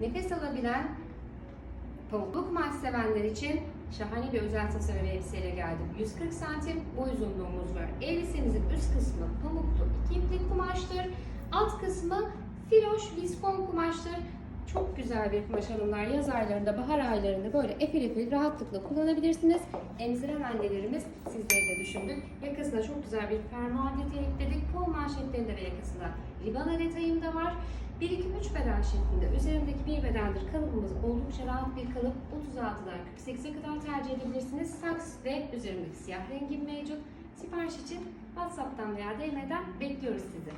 nefes alabilen pamuklu kumaş sevenler için şahane bir özel tasarım elbiseyle geldim. 140 santim boy uzunluğumuz var. Elbisemizin üst kısmı pamuklu iki iplik kumaştır. Alt kısmı filoş viskon kumaştır. Çok güzel bir kumaş hanımlar. Yaz aylarında, bahar aylarında böyle efil efil rahatlıkla kullanabilirsiniz. Emziren annelerimiz sizleri de düşündük. Yakasına çok güzel bir fermuar detayı ekledik. Kol manşetlerinde ve yakasında ribana detayım da var. 1-2-3 beden şeklinde üzerindeki bir bedendir. Kalıbımız oldukça rahat bir kalıp. 36'dan 48'e kadar tercih edebilirsiniz. Saks ve üzerindeki siyah rengim mevcut. Sipariş için WhatsApp'tan veya DM'den bekliyoruz sizi.